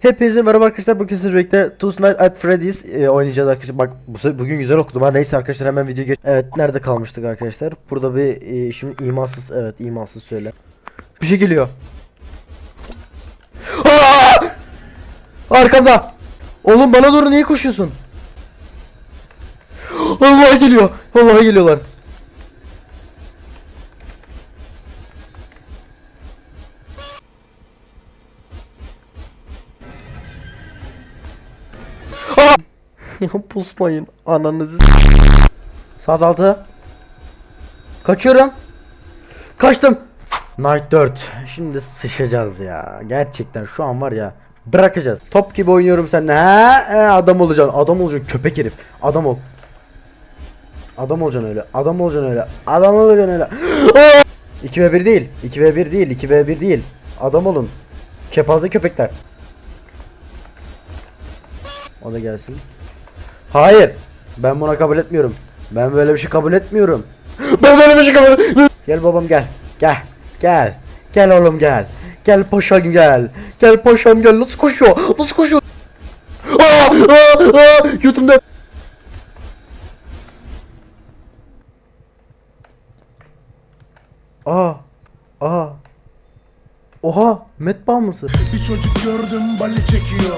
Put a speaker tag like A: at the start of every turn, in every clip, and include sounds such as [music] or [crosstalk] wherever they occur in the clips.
A: Hepinize merhaba arkadaşlar. Bugün sizlerle birlikte Two Night at Freddy's e, oynayacağız arkadaşlar. Bak bu bugün güzel okudum ha. Neyse arkadaşlar hemen video geç. Evet nerede kalmıştık arkadaşlar? Burada bir e, şimdi imansız evet imansız söyle. Bir şey geliyor. Aa! Arkamda. Oğlum bana doğru niye koşuyorsun? Allah geliyor. Vallahi geliyorlar. [laughs] pusmayın ananızı. Saat 6. Kaçıyorum. Kaçtım. Night 4. Şimdi sıçacağız ya. Gerçekten şu an var ya. Bırakacağız. Top gibi oynuyorum seninle. He, he adam olacaksın. Adam olacaksın köpek herif. Adam ol. Adam olacaksın öyle. Adam olacaksın öyle. Adam olacaksın öyle. [gasps] Aa! 2 ve 1 değil. 2 ve 1 değil. 2 ve 1 değil. Adam olun. Kepaze köpekler. O da gelsin. Hayır. Ben buna kabul etmiyorum. Ben böyle bir şey kabul etmiyorum. [gasps] Ben böyle bir şey kabul etmiyorum. Gel babam gel. Gel. Gel. Gel oğlum gel. Gel paşam gel. Gel paşam gel. Nasıl koşuyor? Nasıl koşuyor? Aa, aa, aa, YouTube'da. Aa. Aa. Oha, Met bağımlısı.
B: Bir çocuk gördüm bali çekiyor.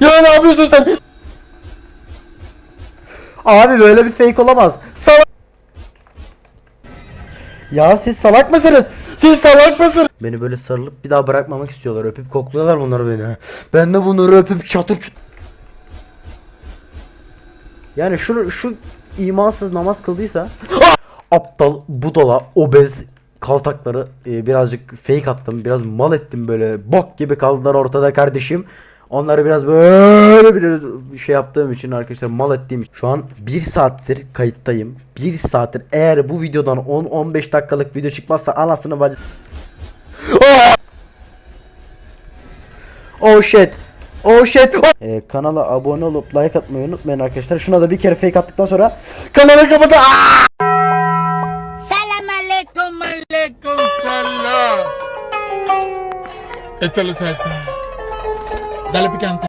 A: Ya ne yapıyorsun sen? Abi böyle bir fake olamaz. Salak. Ya siz salak mısınız? Siz salak mısınız? Beni böyle sarılıp bir daha bırakmamak istiyorlar. Öpüp kokluyorlar bunları beni. Ben de bunları öpüp çatır çut. Yani şu şu imansız namaz kıldıysa aptal, budala, obez kaltakları e, birazcık fake attım. Biraz mal ettim böyle. Bok gibi kaldılar ortada kardeşim. Onları biraz böyle bir şey yaptığım için arkadaşlar mal ettiğim için. Şu an 1 saattir kayıttayım. 1 saattir eğer bu videodan 10-15 dakikalık video çıkmazsa anasını bacı... Oh! Oh shit. Oh shit. Oh! Ee, kanala abone olup like atmayı unutmayın arkadaşlar. Şuna da bir kere fake attıktan sonra kanalı kapatın. Aa!
C: Salam alaikum.
B: Alaikum salam. Échale దళపికి అంత